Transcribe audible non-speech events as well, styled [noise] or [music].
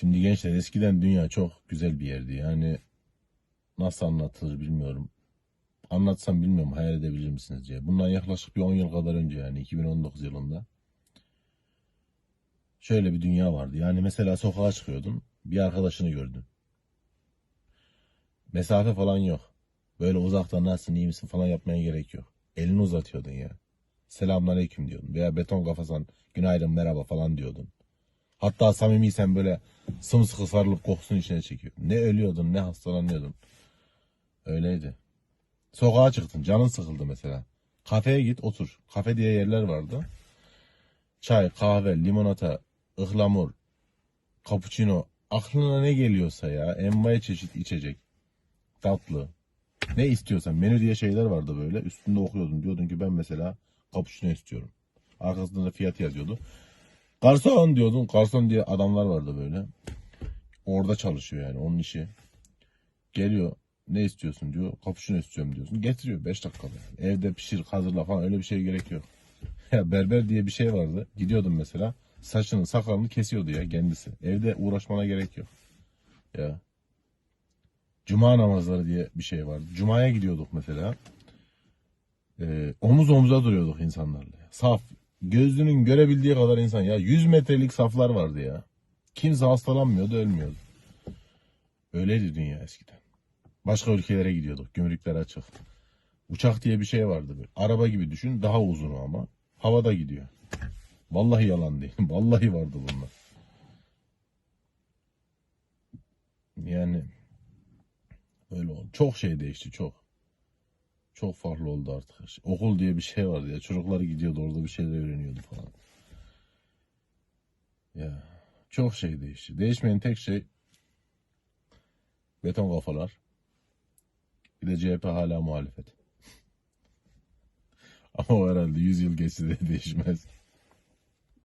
Şimdi gençler eskiden dünya çok güzel bir yerdi. Yani nasıl anlatılır bilmiyorum. Anlatsam bilmiyorum hayal edebilir misiniz diye. Bundan yaklaşık bir 10 yıl kadar önce yani 2019 yılında. Şöyle bir dünya vardı. Yani mesela sokağa çıkıyordun. Bir arkadaşını gördün. Mesafe falan yok. Böyle uzaktan nasılsın iyi misin falan yapmaya gerek yok. Elini uzatıyordun ya. Selamünaleyküm diyordun. Veya beton kafasan günaydın merhaba falan diyordun. Hatta samimiysen böyle sımsıkı sarılıp kokusunu içine çekiyordun. Ne ölüyordun ne hastalanıyordun. Öyleydi. Sokağa çıktın canın sıkıldı mesela. Kafeye git otur. Kafe diye yerler vardı. Çay, kahve, limonata, ıhlamur, cappuccino. Aklına ne geliyorsa ya. Envai çeşit içecek. Tatlı. Ne istiyorsan. Menü diye şeyler vardı böyle. Üstünde okuyordun. Diyordun ki ben mesela cappuccino istiyorum. Arkasında da fiyat yazıyordu. Garson diyordun. Garson diye adamlar vardı böyle. Orada çalışıyor yani onun işi. Geliyor ne istiyorsun diyor. Cappuccino istiyorum diyorsun. Getiriyor 5 dakikada. Yani. Evde pişir hazırla falan öyle bir şey gerek yok. [laughs] Ya berber diye bir şey vardı. Gidiyordum mesela. Saçını sakalını kesiyordu ya kendisi. Evde uğraşmana gerek yok. Ya. Cuma namazları diye bir şey vardı. Cuma'ya gidiyorduk mesela. Ee, omuz omuza duruyorduk insanlarla. Saf. Gözünün görebildiği kadar insan. Ya 100 metrelik saflar vardı ya. Kimse hastalanmıyordu, ölmüyordu. Öyleydi dünya eskiden. Başka ülkelere gidiyorduk. Gümrükler açık. Uçak diye bir şey vardı. Böyle. Araba gibi düşün. Daha uzun ama. Havada gidiyor. Vallahi yalan değil. [laughs] Vallahi vardı bunlar. Yani öyle oldu. Çok şey değişti. Çok. Çok farklı oldu artık. şey. Okul diye bir şey vardı ya. Çocuklar gidiyordu orada bir şeyler öğreniyordu falan. Ya çok şey değişti. Değişmeyen tek şey beton kafalar. Bir de CHP hala muhalefet. [laughs] Ama o herhalde 100 yıl geçse de değişmez.